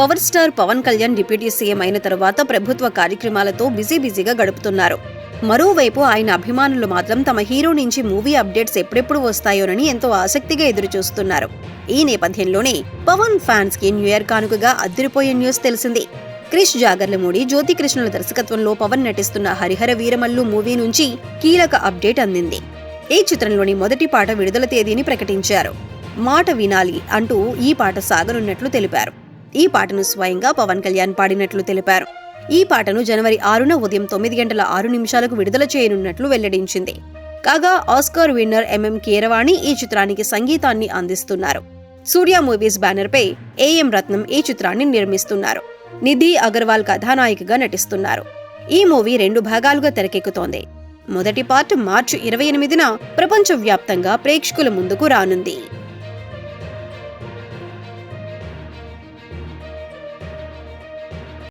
Power star Pavan Kalyan deputy CM అయిన తరువాత ప్రభుత్వ కార్యక్రమాలతో బిజీ బిజీగా గడుపుతున్నారు. మరోవైపు ఆయన అభిమానులు మాత్రం తమ హీరో నుంచి మూవీ అప్డేట్స్ ఎప్పుడెప్పుడు వస్తాయోనని ఎంతో ఆసక్తిగా ఎదురుచూస్తున్నారు. ఈ నేపథ్యంలోనే పవన్ ఫ్యాన్స్కి న్యూ ఇయర్ కానుకగా అదిరిపోయే న్యూస్ తెలిసింది. క్రిష్ జాగర్లమూడి జ్యోతి కృష్ణుల దర్శకత్వంలో పవన్ నటిస్తున్న హరిహర వీరమల్లు మూవీ నుంచి కీలక అప్డేట్ అందింది. ఈ చిత్రంలోని మొదటి పాట విడుదల తేదీని ప్రకటించారు. మాట వినాలి అంటూ ఈ పాట సాగనున్నట్లు తెలిపారు. ఈ పాటను స్వయంగా పవన్ కళ్యాణ్ పాడినట్లు తెలిపారు. ఈ పాటను జనవరి ఆరున ఉదయం తొమ్మిది గంటల ఆరు నిమిషాలకు విడుదల చేయనున్నట్లు వెల్లడించింది. కాగా ఆస్కార్ విన్నర్ ఎంఎం కీరవాణి ఈ చిత్రానికి సంగీతాన్ని అందిస్తున్నారు. సూర్య మూవీస్ బ్యానర్ పై ఏఎం రత్నం ఈ చిత్రాన్ని నిర్మిస్తున్నారు. నిధి అగర్వాల్ కథానాయికగా నటిస్తున్నారు. ఈ మూవీ రెండు భాగాలుగా తెరకెక్కుతోంది. మొదటి పార్ట్ మార్చి ఇరవై ఎనిమిదిన ప్రపంచవ్యాప్తంగా ప్రేక్షకుల ముందుకు రానుంది.